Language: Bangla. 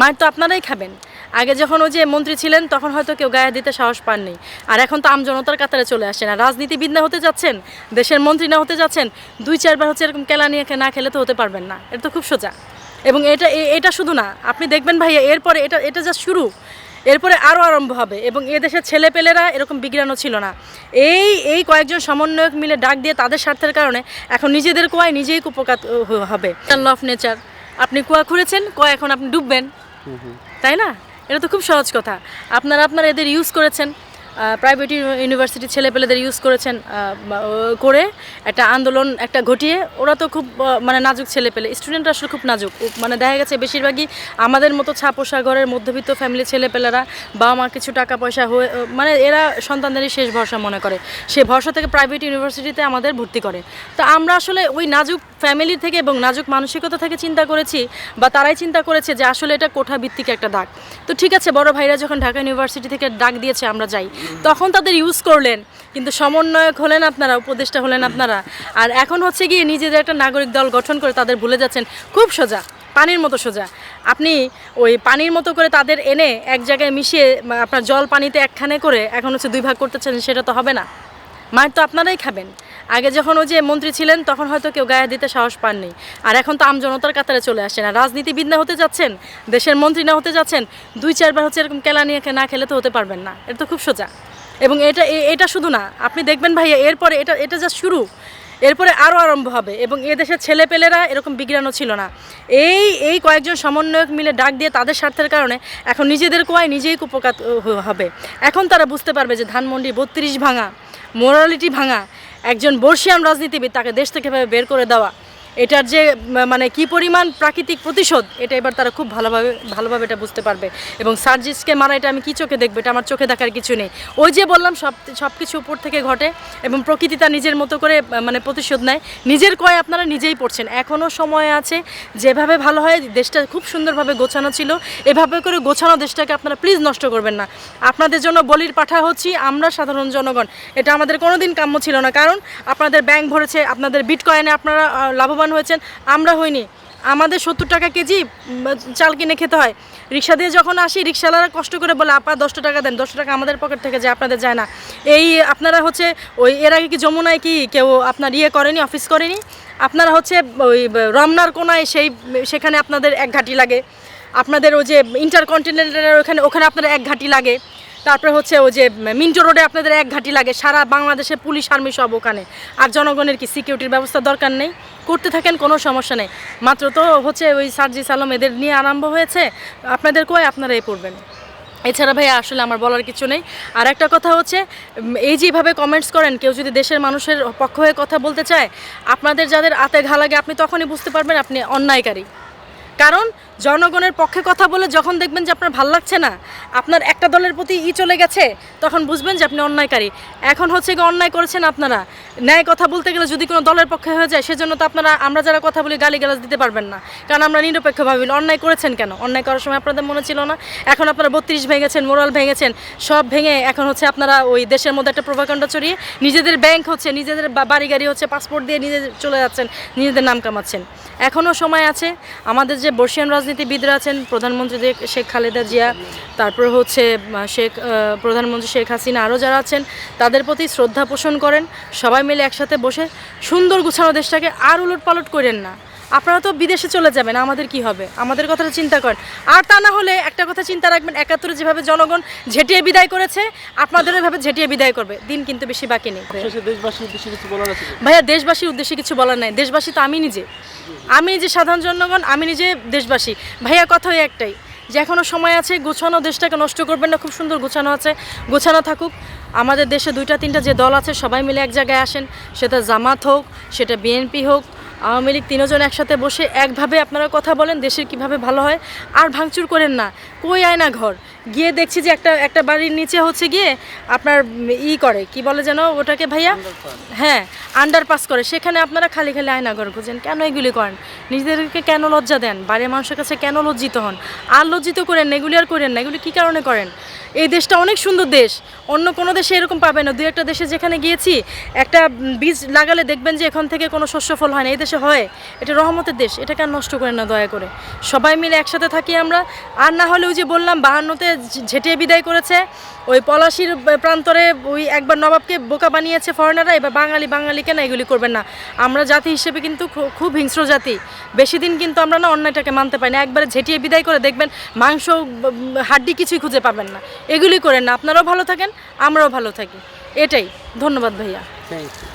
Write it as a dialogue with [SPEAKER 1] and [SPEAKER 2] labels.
[SPEAKER 1] মার তো আপনারাই খাবেন। আগে যখন ওই যে মন্ত্রী ছিলেন, তখন হয়তো কেউ গায়ে দিতে সাহস পাননি। আর এখন তো আমজনতার কাতারে চলে আসেন আর রাজনীতিবিদ না হতে যাচ্ছেন, দেশের মন্ত্রী না হতে যাচ্ছেন, দুই চারবার হচ্ছে এরকম কেলা নিয়ে না খেলে তো হতে পারবেন না। এটা তো খুব সোজা। এবং এটা এটা শুধু না, আপনি দেখবেন ভাইয়া, এরপরে এটা এটা যা শুরু। এরপরে আরও আরম্ভ হবে। এবং এ দেশের ছেলেপেলেরা এরকম বিজ্ঞানও ছিল না। এই এই কয়েকজন সমন্বয়ক মিলে ডাক দিয়ে তাদের স্বার্থের কারণে এখন নিজেদের কুয়ায় নিজেই কুপকাত হবে। ল অফ নেচার আপনি কুয়া খুঁড়েছেন কুয়া এখন আপনি ডুববেন। তাই না? এটা তো খুব সহজ কথা। আপনারা আপনারা এদের ইউজ করেছেন প্রাইভেট ইউনিভার্সিটি ছেলেপেলেদের ইউজ করেছেন করে একটা আন্দোলন একটা ঘটিয়ে। ওরা তো খুব মানে নাজুক ছেলেপেলে। স্টুডেন্টরা আসলে খুব নাজুক। মানে দেখা গেছে বেশিরভাগই আমাদের মতো ছাপোষা ঘরের মধ্যবিত্ত ফ্যামিলি ছেলেপেলেরা বাবা মা কিছু টাকা পয়সা হয়ে মানে এরা সন্তানদেরই শেষ ভরসা মনে করে। সে ভরসা থেকে প্রাইভেট ইউনিভার্সিটিতে আমাদের ভর্তি করে। তো আমরা আসলে ওই নাজুক ফ্যামিলি থেকে এবং নাজুক মানসিকতা থেকে চিন্তা করেছি বা তারাই চিন্তা করেছে যে আসলে এটা কোঠা ভিত্তিক একটা ডাক তো ঠিক আছে, বড় ভাইরা যখন ঢাকা ইউনিভার্সিটি থেকে ডাক দিয়েছে, আমরা যাই। তখন তাদের ইউজ করলেন, কিন্তু সমন্বয়ক হলেন আপনারা, উপদেষ্টা হলেন আপনারা। আর এখন হচ্ছে গিয়ে নিজেদের একটা নাগরিক দল গঠন করে তাদের ভুলে যাচ্ছেন, খুব সোজা, পানির মতো সোজা। আপনি ওই পানির মতো করে তাদের এনে এক জায়গায় মিশিয়ে আপনার জল পানিতে একখানে করে এখন হচ্ছে দুই ভাগ করতেছেন, সেটা তো হবে না। মার তো আপনারাই খাবেন। আগে যখন ওই যে মন্ত্রী ছিলেন, তখন হয়তো কেউ গায়ে দিতে সাহস পাননি। আর এখন তো আমজনতার কাতারে চলে আসেন। আর রাজনীতিবিদ না হতে যাচ্ছেন, দেশের মন্ত্রী না হতে যাচ্ছেন, দুই, চারবার হচ্ছে এরকম কেলা নিয়ে না খেলে তো হতে পারবেন না। এটা তো খুব সোজা। এবং এটা এটা শুধু না, আপনি দেখবেন ভাইয়া, এরপরে এটা এটা যা শুরু, এরপরে আরও আরম্ভ হবে। এবং এ দেশের ছেলেপেলেরা এরকম বিজ্ঞানও ছিল না। এই এই কয়েকজন সমন্বয়ক মিলে ডাক দিয়ে তাদের স্বার্থের কারণে এখন নিজেদের কুয়ায় নিজেই হ- হবে। এখন তারা বুঝতে পারবে যে ধানমন্ডি বত্রিশ ভাঙা, মোরালিটি ভাঙা একজন বর্ষিয়ান রাজনীতিবিদ তাকে দেশ থেকে বের করে দেওয়া। এটার যে মানে কি পরিমাণ প্রাকৃতিক প্রতিশোধ এটা এবার তারা খুব ভালোভাবে ভালোভাবে এটা বুঝতে পারবে। এবং সার্জিসকে মারা এটা আমি কি চোখে দেখব এটা আমার চোখে দেখার কিছু নেই। ওই যে বললাম সব সব কিছু উপর থেকে ঘটে এবং প্রকৃতি তার নিজের মতো করে মানে প্রতিশোধ নেয়। নিজের কয় আপনারা নিজেই পড়ছেন। এখনও সময় আছে যেভাবে ভালো হয় দেশটা খুব সুন্দরভাবে গোছানো ছিল। এভাবে করে গোছানো দেশটাকে আপনারা প্লিজ নষ্ট করবেন না। আপনাদের জন্য বলির পাঠা হচ্ছি আমরা সাধারণ জনগণ। এটা আমাদের কোনোদিন কাম্য ছিল না। কারণ আপনাদের ব্যাংক ভরেছে আপনাদের বিট বিটকয়েনে আপনারা আহ, লাভবান হয়েছেন, আমরা হইনি। আমাদের সত্তর টাকা কেজি চাল কিনে খেতে হয়। রিক্সা দিয়ে যখন আসি, রিক্সাওয়ালারা কষ্ট করে বলে, আপা দশটা টাকা দেন দশটা টাকা আমাদের পকেট থেকে যায়, আপনাদের যায় না। এই আপনারা হচ্ছে, ওই এর আগে কি যমুনায় কি কেউ আপনার ইয়ে করেনি, অফিস করেনি? আপনারা হচ্ছে, ওই, রমনার কোনায় সেই, সেখানে আপনাদের এক ঘাটি লাগে। আপনাদের ওই যে ইন্টারকন্টিনেন্টালের ওখানে ওখানে আপনাদের এক ঘাটি লাগে। তারপরে হচ্ছে ওই যে মিন্টো রোডে আপনাদের এক ঘাটি লাগে, সারা বাংলাদেশে পুলিশ আর্মি সব ওখানে। আর জনগণের কি সিকিউরিটির ব্যবস্থা দরকার নেই? করতে থাকেন, কোনো সমস্যা নেই। মাত্র তো হচ্ছে ওই সার্জি সালম এদের নিয়ে আরম্ভ হয়েছে। আপনাদের কয় আপনারা এই পড়বেন? এছাড়া ভাই আসলে আমার বলার কিছু নেই। আর একটা কথা হচ্ছে এই যেভাবে কমেন্টস করেন, কেউ যদি দেশের মানুষের পক্ষ হয়ে কথা বলতে চায়, আপনাদের যাদের আতে ঘা লাগে, আপনি তখনই বুঝতে পারবেন আপনি অন্যায়কারী। কারণ জনগণের পক্ষে কথা বলে যখন দেখবেন যে আপনার ভালো লাগছে না, আপনার একটা দলের প্রতি ই চলে গেছে, তখন বুঝবেন যে আপনি অন্যায়কারী। এখন হচ্ছে কি অন্যায় করেছেন আপনারা। ন্যায় কথা বলতে গেলে যদি কোনো দলের পক্ষে হয়ে যায় সেজন্য তো আপনারা আমরা যারা কথা বলি গালি গালাজ দিতে পারবেন না। কারণ আমরা নিরপেক্ষভাবে বলি, অন্যায় করেছেন কেন? অন্যায় করার সময় আপনাদের মনে ছিল না? এখন আপনারা বত্রিশ ভেঙেছেন মোরাল ভেঙেছেন সব ভেঙে এখন হচ্ছে আপনারা ওই দেশের মধ্যে একটা প্রভাকাণ্ড ছড়িয়ে নিজেদের ব্যাংক হচ্ছে নিজেদের বাড়ি গাড়ি হচ্ছে পাসপোর্ট দিয়ে নিজেদের চলে যাচ্ছেন নিজেদের নাম কামাচ্ছেন। এখনও সময় আছে। আমাদের যে বর্ষিয়ান রাজনীতিবিদরা আছেন প্রধানমন্ত্রী শেখ খালেদা জিয়া তারপর হচ্ছে শেখ প্রধানমন্ত্রী শেখ হাসিনা আরও যারা আছেন তাদের প্রতি শ্রদ্ধা পোষণ করেন। সবাই মিলে একসাথে বসে সুন্দর গুছানো দেশটাকে আর উলট পালট করেন না। আপনারা তো বিদেশে চলে যাবেন আমাদের কি হবে? আমাদের কথাটা চিন্তা করেন। আর তা না হলে একটা কথা চিন্তা রাখবেন একাত্তরে যেভাবে জনগণ ঝেঁটিয়ে বিদায় করেছে আপনাদের এভাবে ঝেঁটিয়ে বিদায় করবে। দিন কিন্তু বেশি বাকি নেই? ভাইয়া দেশবাসীর উদ্দেশ্যে কিছু বলার নাই। দেশবাসী তো আমি নিজে। আমি নিজে সাধারণ জনগণ আমি নিজে দেশবাসী। ভাইয়া কথা একটাই যে এখনও সময় আছে গোছানো দেশটাকে নষ্ট করবেন না। খুব সুন্দর গোছানো আছে। গোছানো থাকুক। আমাদের দেশে দুইটা, তিনটা যে দল আছে, সবাই মিলে এক জায়গায় আসেন। সেটা জামাত হোক, সেটা বিএনপি হোক, আওয়ামী লীগ তিনজন একসাথে বসে একভাবে আপনারা কথা বলেন, দেশের কীভাবে ভালো হয়। আর ভাঙচুর করেন না। কই আয় না ঘর? গিয়ে দেখছি যে একটা একটা বাড়ির নিচে হচ্ছে গিয়ে আপনার ই করে কি বলে যেন ওটাকে ভাইয়া? হ্যাঁ আন্ডারপাস করে। সেখানে আপনারা খালি খালি আয়নাঘর খুঁজেন। কেন এগুলি করেন? নিজেদেরকে কেন লজ্জা দেন? বাইরের মানুষের কাছে কেন লজ্জিত হন? আর লজ্জিত করেন না এগুলি আর করেন না এগুলি কী কারণে করেন? এই দেশটা অনেক সুন্দর দেশ। অন্য কোনো দেশে এরকম পাবে না। দুই একটা দেশে যেখানে গিয়েছি একটা বীজ লাগালে দেখবেন যে এখান থেকে কোনো শস্য ফল হয় না। এই দেশে দেশে হয়। এটা রহমতের দেশ। এটাকে আর নষ্ট করেন না দয়া করে। সবাই মিলে একসাথে থাকি আমরা। আর না হলে ওই যে বললাম বাহান্নতে ঝেঁটিয়ে বিদায় করেছে, ওই পলাশির প্রান্তরে ওই একবার নবাবকে বোকা বানিয়েছে ফরেনাররা এবার বাঙালি বাঙালিকে না এগুলি করবেন না। আমরা জাতি হিসেবে কিন্তু খুব হিংস্র জাতি। বেশি দিন কিন্তু আমরা না অন্যায়টাকে মানতে পারি না। একবারে ঝেঁটিয়ে বিদায় করে দেখবেন মাংস হাড্ডি কিছুই খুঁজে পাবেন না। এগুলি করেন না। আপনারাও ভালো থাকেন, আমরাও ভালো থাকি। এটাই। ধন্যবাদ ভাইয়া।
[SPEAKER 2] Thank you